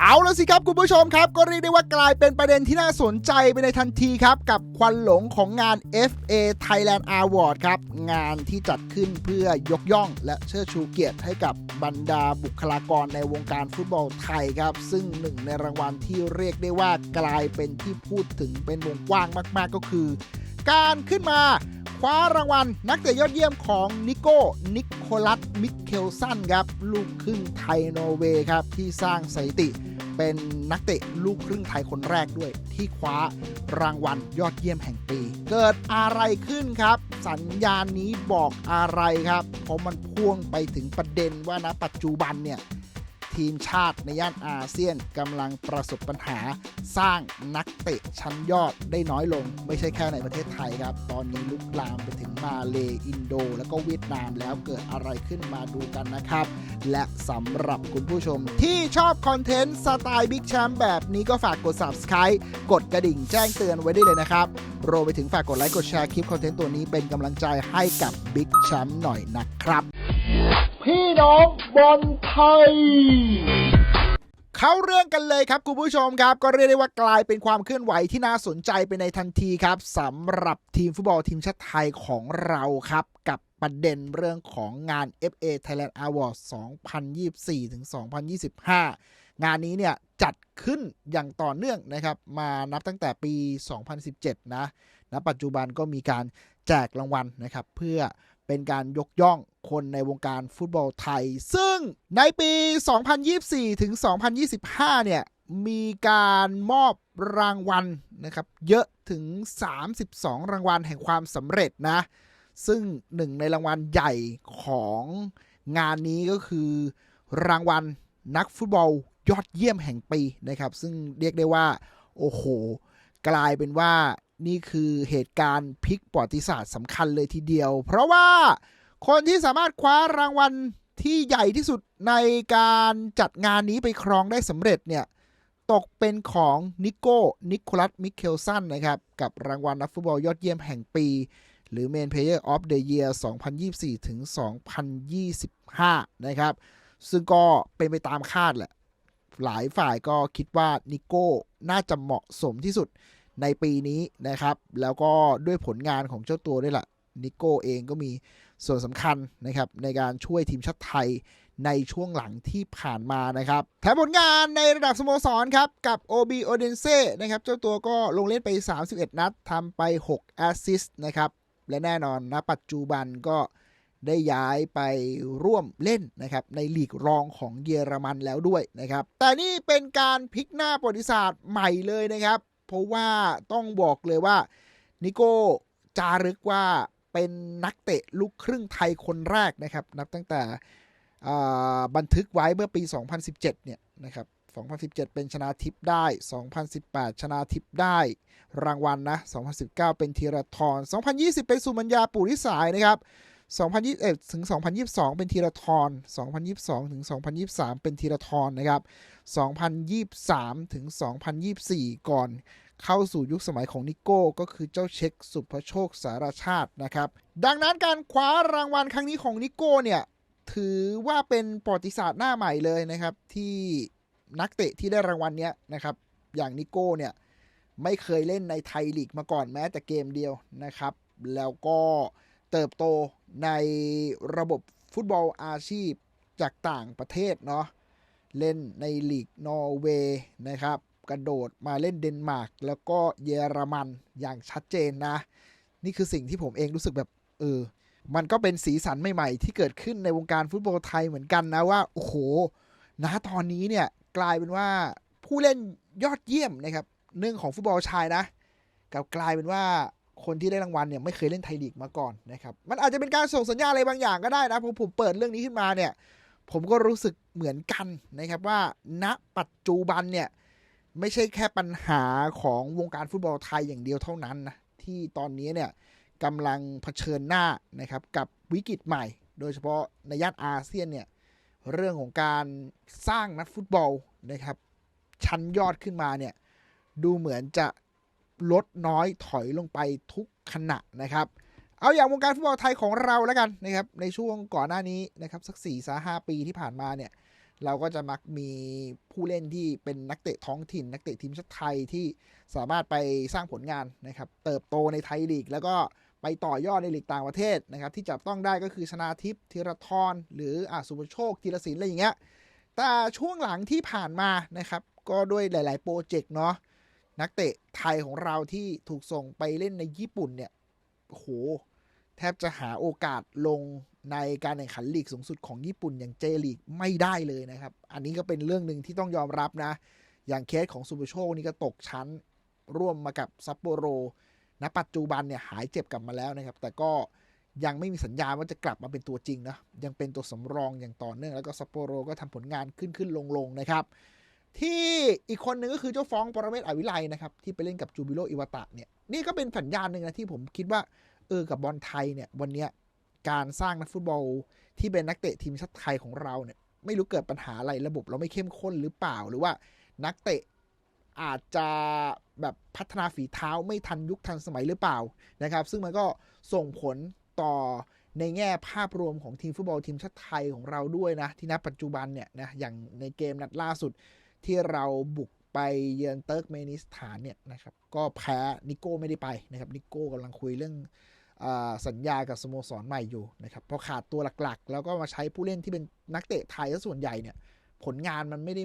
เอาแล้วสิครับคุณผู้ชมครับ ก็เรียกได้ว่ากลายเป็นประเด็นที่น่าสนใจไปในทันทีครับ กับควันหลงของงาน FA Thailand Award ครับ งานที่จัดขึ้นเพื่อยกย่อง และเชิดชูเกียรติให้กับบรรดาบุคลากรในวงการฟุตบอลไทยครับ ซึ่งหนึ่งในรางวัลที่เรียกได้ว่ากลายเป็นที่พูดถึงเป็นวงกว้างมากๆก็คือ การขึ้นมาคว้ารางวัลนักเตะยอดเยี่ยมของนิโก้ นิโคลัส มิเคลสันครับ ลูกครึ่งไทยนอร์เวย์ครับที่สร้างสถิติ เป็นนักเตะลูกครึ่งไทยคนแรกด้วย ที่คว้ารางวัลยอดเยี่ยมแห่งปี เกิดอะไรขึ้นครับ สัญญาณนี้บอกอะไรครับเพราะมันพ่วงไปถึงประเด็นว่านะปัจจุบันเนี่ย ทีมชาติในย่านอาเซียนกำลังประสบปัญหา สร้างนักเตะชั้นยอดได้น้อยลง ไม่ใช่แค่ในประเทศไทยครับ ตอนนี้ลุกลามไปถึงมาเลอินโด แล้วก็เวียดนามแล้วเกิดอะไรขึ้นมาดูกันนะครับ และสำหรับคุณผู้ชมที่ชอบคอนเทนต์สไตล์บิ๊กแชมป์แบบนี้ก็ฝากกด subscribe กดกระดิ่งแจ้งเตือนไว้ได้เลยนะครับรวมไปถึงฝากกดไลค์กดแชร์คลิปคอนเทนต์ตัวนี้เป็นกำลังใจให้กับบิ๊กแชมป์หน่อยนะครับ พี่น้องบอลไทย เข้าเรื่องกันเลยครับคุณผู้ชมครับ ก็เรียกได้ว่ากลายเป็นความเคลื่อนไหวที่น่าสนใจไปในทันทีครับสำหรับทีมฟุตบอลทีมชาติไทยของเราครับกับประเด็นเรื่องของงาน FA Thailand Awards 2024ถึง2025 งานนี้เนี่ยจัดขึ้นอย่างต่อเนื่องนะครับ มานับตั้งแต่ปี 2017 นะณปัจจุบันก็มีการแจกรางวัลนะครับ เพื่อ เป็นการยกย่องคนในวงการฟุตบอลไทย ซึ่งในปี 2024 ถึง 2025 เนี่ย มีการมอบรางวัลนะครับ เยอะถึง 32 รางวัลแห่งความสำเร็จนะ ซึ่งหนึ่งในรางวัลใหญ่ของงานนี้ก็คือ รางวัลนักฟุตบอลยอดเยี่ยมแห่งปีนะครับ ซึ่งเรียกได้ว่า โอ้โห กลายเป็นว่า นี่คือเหตุการณ์พลิกประวัติศาสตร์สำคัญเลยทีเดียว เพราะว่าคนที่สามารถคว้ารางวัลที่ใหญ่ที่สุดในการจัดงานนี้ไปครองได้สำเร็จเนี่ย ตกเป็นของนิโก้ นิโคลัส มิเคลสันนะครับ กับรางวัลนักฟุตบอลยอดเยี่ยมแห่งปี หรือ Main Player of the Year 2024 ถึง 2025 นะครับ ซึ่งก็เป็นไปตามคาดแหละ หลายฝ่ายก็คิดว่านิโก้น่าจะเหมาะสมที่สุด ในปีนี้นะครับ แล้วก็ด้วยผลงานของเจ้าตัวด้วยละ่ะนิโก้เองก็มีส่วนสำคัญนะครับในการช่วยทีมชาติไทยในช่วงหลังที่ผ่านมานะครับแถมผลงานในระดับสโมสรครับกับ OB o d e n s e นะครับเจ้าตัวก็ลงเล่นไป 31 นัดทำไป 6 แอสซิสต์นะครับ และแน่นอนนะปัจจุบันก็ได้ย้ายไปร่วมเล่นนะครับในลีกรองของเยอรมันแล้วด้วยนะครับ แต่นี่เป็นการพลิกหน้าประวัติศาสตร์ใหม่เลยนะครับ เพราะว่าต้องบอกเลยว่านิโก้จารึกว่าเป็นนักเตะลูกครึ่งไทยคนแรกนะครับ นับตั้งแต่บันทึกไว้เมื่อปี 2017 เนี่ยนะครับ 2017 เป็นชนะทิพย์ได้ 2018 ชนะทิพย์ได้ รางวัลนนะ 2019 เป็นธีรทร 2020 เป็นสุมัญญาปุริสายนะครับ 2021ถึง2022 เป็นธีรทร2022ถึง2023 เป็นธีรทรนะครับ 2023 ถึง 2024 ก่อนเข้าสู่ยุคสมัยของนิโก้ก็คือเจ้าเช็คสุภโชคสารชาตินะครับ ดังนั้นการคว้ารางวัลครั้งนี้ของนิโก้เนี่ย ถือว่าเป็นประวัติศาสตร์หน้าใหม่เลยนะครับ ที่นักเตะที่ได้รางวัลเนี้ยนะครับ อย่างนิโก้เนี่ย ไม่เคยเล่นในไทยลีกมาก่อนแม้แต่เกมเดียวนะครับ แล้วก็เติบโต ในระบบฟุตบอลอาชีพจากต่างประเทศเนาะเล่นในลีกนอร์เวย์นะครับ กระโดดมาเล่นเดนมาร์กแล้วก็เยอรมันอย่างชัดเจนนะ นี่คือสิ่งที่ผมเองรู้สึกแบบเออมันก็เป็นสีสันใหม่ๆ ที่เกิดขึ้นในวงการฟุตบอลไทยเหมือนกันนะว่า โอ้โหนะตอนนี้เนี่ยกลายเป็นว่าผู้เล่นยอดเยี่ยมนะครับเรื่องของฟุตบอลชายนะกับกลายเป็นว่า คนที่ได้รางวัลเนี่ยไม่เคยเล่นไทยลีกมาก่อนนะครับ มันอาจจะเป็นการส่งสัญญาอะไรบางอย่างก็ได้นะผมผมเปิดเรื่องนี้ขึ้นมาเนี่ย ผมก็รู้สึกเหมือนกันนะครับว่า ณปัจจุบันเนี่ยไม่ใช่แค่ปัญหาของวงการฟุตบอลไทยอย่างเดียวเท่านั้นนะที่ตอนนี้เนี่ยกำลังเผชิญหน้านะครับกับวิกฤตใหม่ โดยเฉพาะในย่านอาเซียนเนี่ยเรื่องของการสร้างนักฟุตบอลนะครับชั้นยอดขึ้นมาเนี่ยดูเหมือนจะ ลดน้อยถอยลงไปทุกขณะนะครับ เอาอย่างวงการฟุตบอลไทยของเราแล้วกันนะครับในช่วงก่อนหน้านี้นะครับสัก4ี่สาหปีที่ผ่านมาเนี่ยเราก็จะมักมีผู้เล่นที่เป็นนักเตะท้องถิ่น นักเตะทีมชาติไทยที่สามารถไปสร้างผลงานนะครับเติบโตในไทยลีก แล้วก็ไปต่อยอดในลีกต่างประเทศนะครับที่จับต้องได้ก็คือชนาทิพย์ธีรทรหรืออาสุภโชคธีรศิลป์อะไรอย่างเงี้ยแต่ช่วงหลังที่ผ่านมานะครับก็ด้วยหลาย ๆ โปรเจกต์เนาะ นักเตะไทยของเราที่ถูกส่งไปเล่นในญี่ปุ่นเนี่ยโหแทบจะหาโอกาสลงในการแข่งขันลีกสูงสุดของญี่ปุ่นอย่างเจลีกไม่ได้เลยนะครับ อันนี้ก็เป็นเรื่องหนึ่งที่ต้องยอมรับนะ อย่างเคสของสุโชคนี่ก็ตกชั้นร่วมมากับซัปโปโรณปัจจุบันเนี่ยหายเจ็บกลับมาแล้วนะครับ แต่ก็ยังไม่มีสัญญาณว่าจะกลับมาเป็นตัวจริงนะ ยังเป็นตัวสำรองอย่างต่อเนื่อง แล้วก็ซัปโปโรก็ทำผลงานขึ้นขึ้นลงลงนะครับ ที่อีกคนหนึ่งก็คือเจ้าฟ้องปรเมศอวิไลนะครับ ที่ไปเล่นกับจูบิโรอิวตะเนี่ยนี่ก็เป็นสัญญาณหนึ่งนะที่ผมคิดว่า เออกับบอลไทยเนี่ย วันเนี้ยการสร้างนักฟุตบอลที่เป็นนักเตะทีมชาติไทยของเราเนี่ยไม่รู้เกิดปัญหาอะไรระบบเราไม่เข้มข้นหรือเปล่าหรือว่านักเตะอาจจะแบบพัฒนาฝีเท้าไม่ทันยุคทันสมัยหรือเปล่านะครับ ซึ่งมันก็ส่งผลต่อในแง่ภาพรวมของทีมฟุตบอลทีมชาติไทยของเราด้วยนะ ที่ณปัจจุบันเนี่ยนะอย่างในเกมนัดล่าสุด ที่เราบุกไปเยือนเติร์กเมนิสถานเนี่ยนะครับก็แพ้นิโก้ไม่ได้ไปนะครับนิโก้กำลังคุยเรื่องอสัญญากับสโมสรใหม่อยู่นะครับพอขาดตัวหลักๆ แล้วก็มาใช้ผู้เล่นที่เป็นนักเตะไทยซะส่วนใหญ่เนี่ยผลงานมันไม่ได้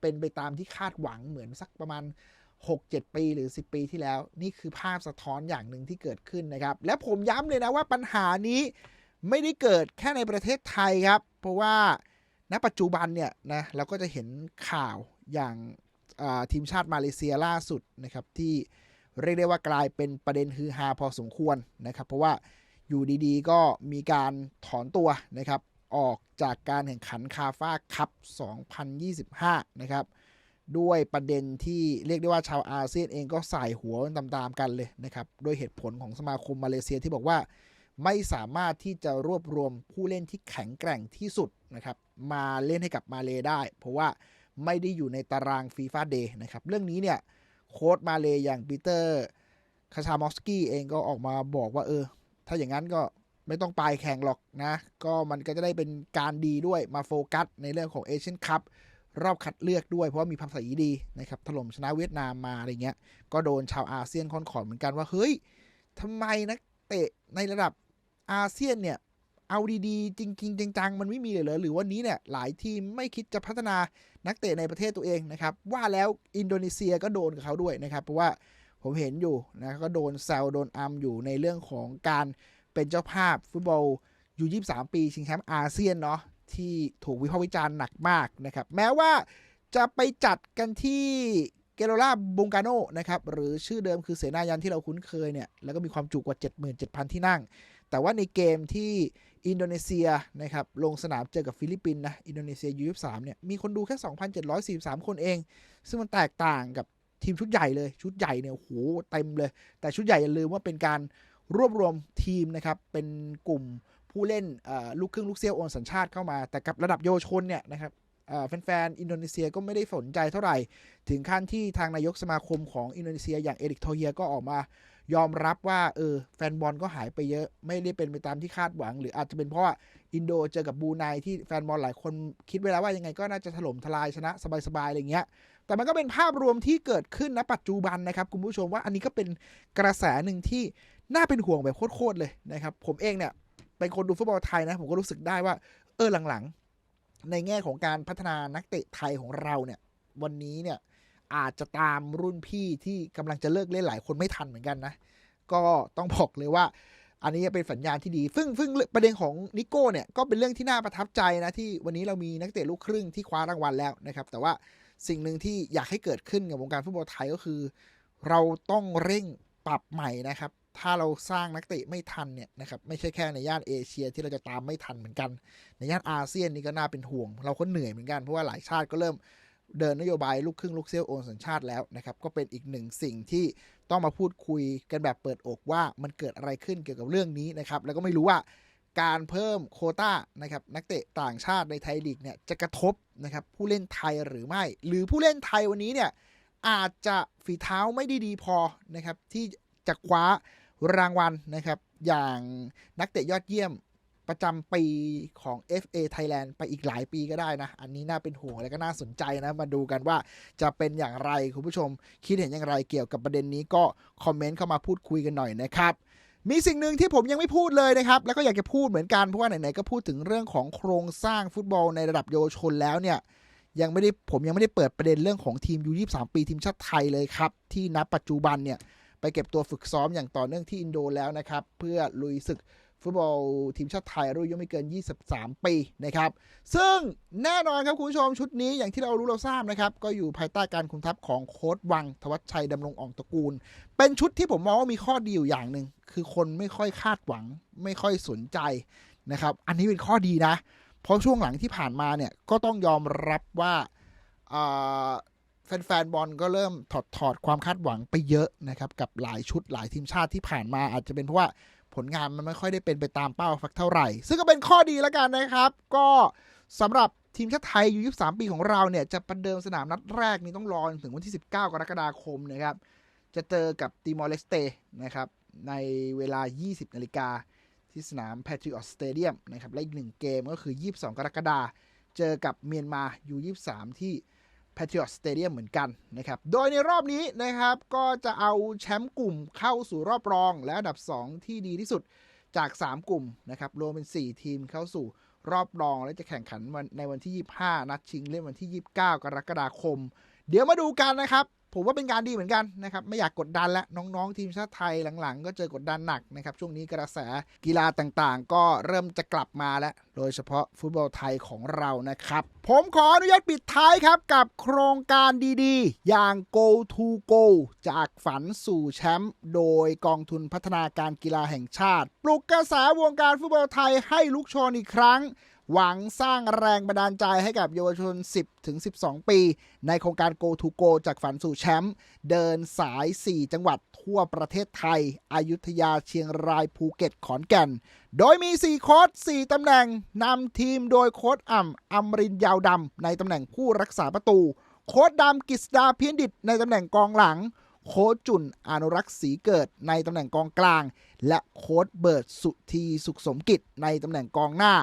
เป็นไปตามที่คาดหวังเหมือนสักประมาณ 6-7 ปีหรือ 10 ปีที่แล้ว นี่คือภาพสะท้อนอย่างหนึ่งที่เกิดขึ้นนะครับ และผมย้ำเลยนะว่าปัญหานี้ไม่ได้เกิดแค่ในประเทศไทยครับ เพราะว่าณปัจจุบันเนี่ยนะเราก็จะเห็นข่าว อย่างทีมชาติมาเลเซียล่าสุดนะครับที่เรียกได้ว่ากลายเป็นประเด็นฮือฮาพอสมควรนะครับ เพราะว่าอยู่ดีๆ ก็มีการถอนตัวนะครับออกจากการแข่งขันคาฟ้าคัพ 2025 นะครับ ด้วยประเด็นที่เรียกได้ว่าชาวอาเซียนเองก็ใส่หัวตามๆกันเลยนะครับด้วยเหตุผลของสมาคมมาเลเซียที่บอกว่าไม่สามารถที่จะรวบรวมผู้เล่นที่แข็งแกร่งที่สุดนะครับ มาเล่นให้กับมาเลได้ เพราะว่า ไม่ได้อยู่ในตารางฟีฟ่าเดย์นะครับ เรื่องนี้เนี่ยโค้ดมาเลยอย่างปีเตอร์คาชามอสกี้เองก็ออกมาบอกว่าเออ ถ้าอย่างนั้นก็ไม่ต้องไปแข่งหรอกนะ ก็มันก็จะได้เป็นการดีด้วยมาโฟกัสในเรื่องของเอเชียนคัพรอบคัดเลือกด้วยเพราะว่ามีภาษาอีดีนะครับถล่มชนะเวียดนามมาอะไรเงี้ย ก็โดนชาวอาเซียนคอนขอดเหมือนกันว่า เฮ้ยทำไมนักเตะในระดับอาเซียนเนี่ย เอาดีๆ จริงๆจังๆ มันไม่มีเลยเหรอหรือวันนี้เนี่ยหลายทีมไม่คิดจะพัฒนานักเตะในประเทศตัวเองนะครับ ว่าแล้วอินโดนีเซียก็โดนกับเขาด้วยนะครับ เพราะว่าผมเห็นอยู่นะก็โดนแซวโดนอัมอยู่ในเรื่องของการเป็นเจ้าภาพฟุตบอลยู่23 ปีชิงแชมป์อาเซียนเนาะที่ถูกวิพากษ์วิจารณ์หนักมากนะครับ แม้ว่าจะไปจัดกันที่เกโรลาบุงกาโนนะครับหรือชื่อเดิมคือเสนายันที่เราคุ้นเคยเนี่ยแล้วก็มีความจุกว่า 77,000 ที่นั่ง แต่ว่าในเกมที่ อินโดนีเซียนะครับลงสนามเจอกับฟิลิปปินส์นะอินโดนีเซียยูยี่สามเนี่ยมีคนดูแค่ 2,743 คนเอง ซึ่งมันแตกต่างกับทีมชุดใหญ่เลย ชุดใหญ่เนี่ยโหเต็มเลย แต่ชุดใหญ่อย่าลืมว่าเป็นการรวบรวมทีมนะครับ เป็นกลุ่มผู้เล่นลูกครึ่งลูกเซียวโอนสัญชาติเข้ามา แต่กับระดับเยาวชนเนี่ยนะครับแฟนๆอินโดนีเซียก็ไม่ได้สนใจเท่าไหร่ ถึงขั้นที่ทางนายกสมาคมของอินโดนีเซียอย่างเอริกโทเฮียก็ออกมา ยอมรับว่าเออแฟนบอลก็หายไปเยอะ ไม่ได้เป็นไปตามที่คาดหวัง หรืออาจจะเป็นเพราะว่าอินโดเจอกับบูไนที่แฟนบอลหลายคนคิดไว้แล้วว่ายังไงก็น่าจะถล่มทลายชนะสบายๆอะไรเงี้ย แต่มันก็เป็นภาพรวมที่เกิดขึ้นณปัจจุบันนะครับ คุณผู้ชมว่าอันนี้ก็เป็นกระแสหนึ่งที่น่าเป็นห่วงแบบโคตรเลยนะครับ ผมเองเนี่ยเป็นคนดูฟุตบอลไทยนะ ผมก็รู้สึกได้ว่า เออหลังๆ ในแง่ของการพัฒนานักเตะไทยของเราเนี่ย วันนี้เนี่ย อาจจะตามรุ่นพี่ที่กำลังจะเลิกเล่นหลายคนไม่ทันเหมือนกันนะ ก็ต้องบอกเลยว่า อันนี้เป็นสัญญาณที่ดีซึ่งซึ่งประเด็นของนิโก้เนี่ยก็เป็นเรื่องที่น่าประทับใจนะที่วันนี้เรามีนักเตะลูกครึ่งที่คว้ารางวัลแล้วนะครับ แต่ว่าสิ่งหนึ่งที่อยากให้เกิดขึ้นกับวงการฟุตบอลไทยก็คือ เราต้องเร่งปรับใหม่นะครับ ถ้าเราสร้างนักเตะไม่ทันเนี่ยนะครับไม่ใช่แค่ในย่านเอเชียที่เราจะตามไม่ทันเหมือนกัน ในย่านอาเซียนนี่ก็น่าเป็นห่วง เราก็เหนื่อยเหมือนกันเพราะว่าหลายชาติก็เริ่ม เดินนโยบายลูกครึ่งลูกเซี่ยวโอนสัญชาติแล้วนะครับ ก็เป็นอีกหนึ่งสิ่งที่ต้องมาพูดคุยกันแบบเปิดอกว่ามันเกิดอะไรขึ้นเกี่ยวกับเรื่องนี้นะครับ แล้วก็ไม่รู้ว่าการเพิ่มโคต้านะครับนักเตะต่างชาติในไทยลีกเนี่ยจะกระทบนะครับผู้เล่นไทยหรือไม่ หรือผู้เล่นไทยวันนี้เนี่ยอาจจะฝีเท้าไม่ได้ดีพอนะครับที่จะคว้ารางวัลนะครับอย่างนักเตะยอดเยี่ยม ประจำปีของ FA Thailand ไปอีกหลายปีก็ได้นะ อันนี้น่าเป็นห่วงและก็น่าสนใจนะ มาดูกันว่าจะเป็นอย่างไร คุณผู้ชมคิดเห็นอย่างไรเกี่ยวกับประเด็นนี้ก็คอมเมนต์เข้ามาพูดคุยกันหน่อยนะครับมีสิ่งหนึ่งที่ผมยังไม่พูดเลยนะครับ แล้วก็อยากจะพูดเหมือนกัน เพราะว่าไหนๆก็พูดถึงเรื่องของโครงสร้างฟุตบอลในระดับเยาวชนแล้วเนี่ย ยังไม่ได้ผมยังไม่ได้เปิดประเด็นเรื่องของทีมยู23ปีทีมชาติไทยเลยครับ ที่ณปัจจุบันเนี่ย ไปเก็บตัวฝึกซ้อมอย่างต่อเนื่องที่อินโดแล้วนะครับ เพื่อลุยศึก ฟุตบอลทีมชาติไทยรุ่นอายุไม่เกิน 23 ปีนะครับ ซึ่งแน่นอนครับคุณผู้ชมชุดนี้อย่างที่เรารู้เราทราบนะครับ ก็อยู่ภายใต้การคุมทัพของโค้ดวังทวัชชัยดำรงอ่องตระกูล เป็นชุดที่ผมมองว่ามีข้อดีอยู่อย่างหนึ่งคือคนไม่ค่อยคาดหวัง ไม่ค่อยสนใจนะครับ อันนี้เป็นข้อดีนะ เพราะช่วงหลังที่ผ่านมาเนี่ยก็ต้องยอมรับว่าแฟนๆบอลก็เริ่มถอดถอดความคาดหวังไปเยอะนะครับกับหลายชุดหลายทีมชาติที่ผ่านมาอาจจะเป็นเพราะว่า ผลงานมันไม่ค่อยได้เป็นไปตามเป้าสักเท่าไหร่ ซึ่งก็เป็นข้อดีแล้วกันนะครับ ก็สำหรับทีมชาติไทยอายุ23 ปีของเราเนี่ย จะประเดิมสนามนัดแรกนี้ต้องรอถึงวันที่ 19 กรกฎาคมนะครับ จะเจอกับติมอร์เลสเตนะครับ ในเวลา 20 นาฬิกาที่สนาม Patriot Stadium นะครับ และอีกหนึ่งเกมก็คือ 22 กรกฎาคมเจอกับเมียนมา U23 ที่ Patriot Stadium เหมือนกันนะครับ โดยในรอบนี้นะครับก็จะเอาแชมป์กลุ่มเข้าสู่รอบรอง และอันดับ 2 ที่ดีที่สุดจาก 3 กลุ่มนะครับรวมเป็น 4 ทีมเข้าสู่รอบรอง และจะแข่งขันวันในวันที่ 25 นัดชิงเล่นวันที่ 29 กรกฎาคม เดี๋ยวมาดูกันนะครับ ผมว่าเป็นการดีเหมือนกันนะครับ ไม่อยากกดดันแล้วน้องๆ ทีมชาติไทยหลังๆ ก็เจอกดดันหนักนะครับ ช่วงนี้กระแสกีฬาต่างๆ ก็เริ่มจะกลับมาแล้ว โดยเฉพาะฟุตบอลไทยของเรานะครับ ผมขออนุญาตปิดท้ายครับ กับโครงการดีๆ อย่าง Go to Go จากฝันสู่แชมป์โดยกองทุนพัฒนาการกีฬาแห่งชาติ ปลุกกระแสวงการฟุตบอลไทยให้ลุกโชนอีกครั้ง หวังสร้างแรงบันดาลใจให้กับเยาวชน 10 ถึง 12 ปี ในโครงการ Go to Go จากฝันสู่แชมป์เดินสาย 4 จังหวัดทั่วประเทศไทย อายุทยาเชียงรายภูเก็ตขอนแก่น โดยมี 4 โค้ด4ตำแหน่งนำทีมโดยโค้ดอ่ำอมรินยาวดำในตำแหน่งผู้รักษาประตู โค้ดดำกฤษดาเพียนดิตในตำแหน่งกองหลังโค้ชจุนอนุรักษ์ศรีเกิดในตำแหน่งกองกลาง และโค้ดเบิร์ดสุธีสุขสมกิจในตำแหน่งกองหน้า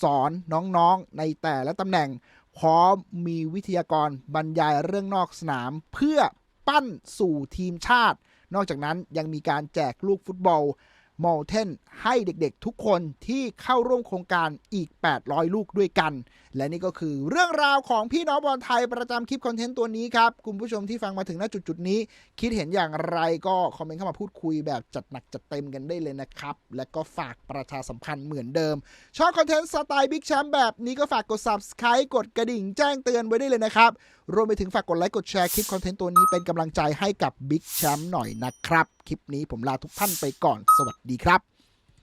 สอนน้องๆในแต่ละตำแหน่ง พร้อมมีวิทยากรบรรยายเรื่องนอกสนาม เพื่อปั้นสู่ทีมชาติ นอกจากนั้นยังมีการแจกลูกฟุตบอลมอลเทนให้เด็กๆทุกคนที่เข้าร่วมโครงการอีก 800 ลูกด้วยกัน และนี่ก็คือเรื่องราวของพี่น้องบอลไทยประจำคลิปคอนเทนต์ตัวนี้ครับ คุณผู้ชมที่ฟังมาถึงณจุดๆนี้ คิดเห็นอย่างไรก็คอมเมนต์เข้ามาพูดคุยแบบจัดหนักจัดเต็มกันได้เลยนะครับ และก็ฝากประชาสัมพันธ์เหมือนเดิม ชอบคอนเทนต์สไตล์บิ๊กแชมป์แบบนี้ก็ฝากกด subscribe กดกระดิ่งแจ้งเตือนไว้ได้เลยนะครับ รวมไปถึงฝากกดไลค์กดแชร์คลิปคอนเทนต์ตัวนี้เป็นกำลังใจให้กับบิ๊กแชมป์หน่อยนะครับ คลิปนี้ผมลาทุกท่านไปก่อน สวัสดีครับ